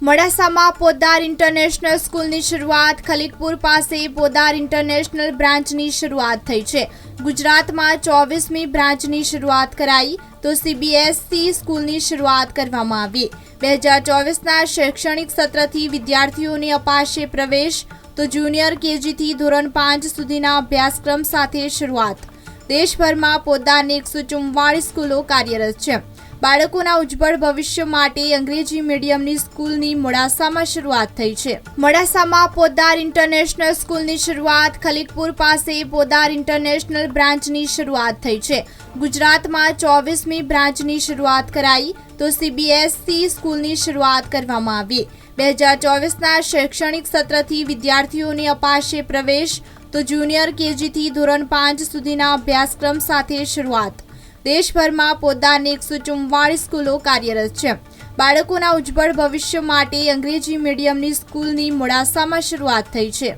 મોડાસામાં પોદાર ઇન્ટરનેશનલ સ્કૂલની શરૂઆત ખલીકપુર પાસે પોદાર ઇન્ટરનેશનલ બ્રાન્ચની શરૂઆત થઈ છે. ગુજરાતમાં ચોવીસમી બ્રાન્ચની શરૂઆત કરાઈ તો સીબીએસસી સ્કૂલની શરૂઆત કરવામાં આવી. બે હજાર ચોવીસના શૈક્ષણિક સત્રથી વિદ્યાર્થીઓને અપાશે પ્રવેશ તો જુનિયર કેજીથી ધોરણ પાંચ સુધીના અભ્યાસક્રમ સાથે શરૂઆત. દેશભરમાં પોદારની એકસો ચુમ્વાળીસ સ્કૂલો કાર્યરત છે. બાળકોના ઉજ્જવળ ભવિષ્ય માટે અંગ્રેજી મીડિયમની સ્કૂલની મોડાસામાં શરૂઆત થઈ છે. મોડાસામાં પોદાર ઇન્ટરનેશનલ સ્કૂલની શરૂઆત ખલીકપુર પાસે પોદાર ઇન્ટરનેશનલ બ્રાન્ચની શરૂઆત થઈ છે. ગુજરાતમાં ચોવીસમી બ્રાન્ચની શરૂઆત કરાઈ તો સીબીએસસી સ્કૂલની શરૂઆત કરવામાં આવી. બે હજાર ચોવીસના શૈક્ષણિક સત્રથી વિદ્યાર્થીઓને અપાશે પ્રવેશ તો જુનિયર કેજીથી ધોરણ પાંચ સુધીના અભ્યાસક્રમ સાથે શરૂઆત. દેશભરમાં પોતાની એકસો ચુમ્વાળીસ સ્કૂલો કાર્યરત છે. બાળકોના ઉજ્જવળ ભવિષ્ય માટે અંગ્રેજી મીડિયમની સ્કૂલની મોડાસામાં શરૂઆત થઈ છે.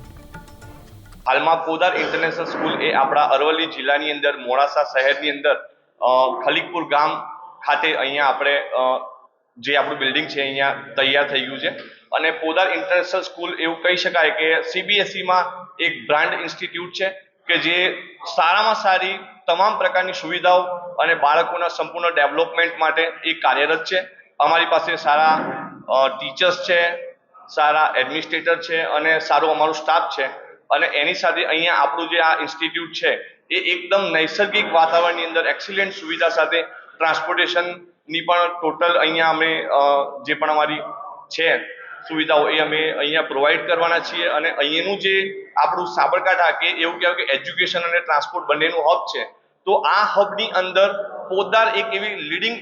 હાલમાં પોદાર ઇન્ટરનેશનલ સ્કૂલ એ આપણા અરવલ્લી જિલ્લાની અંદર મોડાસા શહેરની અંદર ખલીકપુર ગામ ખાતે અહીંયા આપણે જે આપણું બિલ્ડિંગ છે અહીંયા તૈયાર થઈ ગયું છે. અને પોદાર ઇન્ટરનેશનલ સ્કૂલ એવું કહી શકાય કે સીબીએસઈમાં એક બ્રાન્ડ ઇન્સ્ટિટ્યૂટ છે. કે જે સારામાં સારી તમામ પ્રકારની સુવિધાઓ અને બાળકોના સંપૂર્ણ ડેવલપમેન્ટ માટે એ કાર્યરત છે. અમારી પાસે સારા ટીચર્સ છે, સારા એડમિનિસ્ટ્રેટર છે અને સારો અમારો સ્ટાફ છે. અને એની સાથે અહીંયા આપણું જે આ ઇન્સ્ટિટ્યૂટ છે એ એકદમ નૈસર્ગિક વાતાવરણની અંદર એક્સિલન્ટ સુવિધા સાથે ટ્રાન્સપોર્ટેશનની પણ ટોટલ અહીંયા અમે જે પણ અમારી છે સુવિધાઓ એ અમે અહીંયા પ્રોવાઈડ કરવાના છીએ અને અહીંયાનું જે આપણું સાબરકાંઠા કે એવું કહેવાય કે એજ્યુકેશન અને ટ્રાન્સપોર્ટ બંનેનું હબ છે, તો આ હબની અંદર પોદાર એક એવી લીડિંગ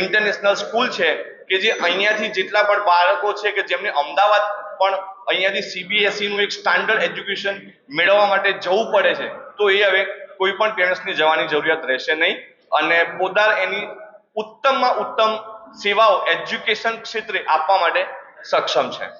ઇન્ટરનેશનલ સ્કૂલ છે કે જે અહીંયાથી જેટલા પણ બાળકો છે કે જેમને અમદાવાદ પણ અહીંયાથી સીબીએસઈનું એક સ્ટાન્ડર્ડ એજ્યુકેશન મેળવવા માટે જવું પડે છે, તો એ હવે કોઈ પણ પેરેન્ટ્સની જવાની જરૂરિયાત રહેશે નહીં. અને પોદાર એની ઉત્તમમાં ઉત્તમ સેવાઓ એજ્યુકેશન ક્ષેત્રે આપવા માટે સક્ષમ છે.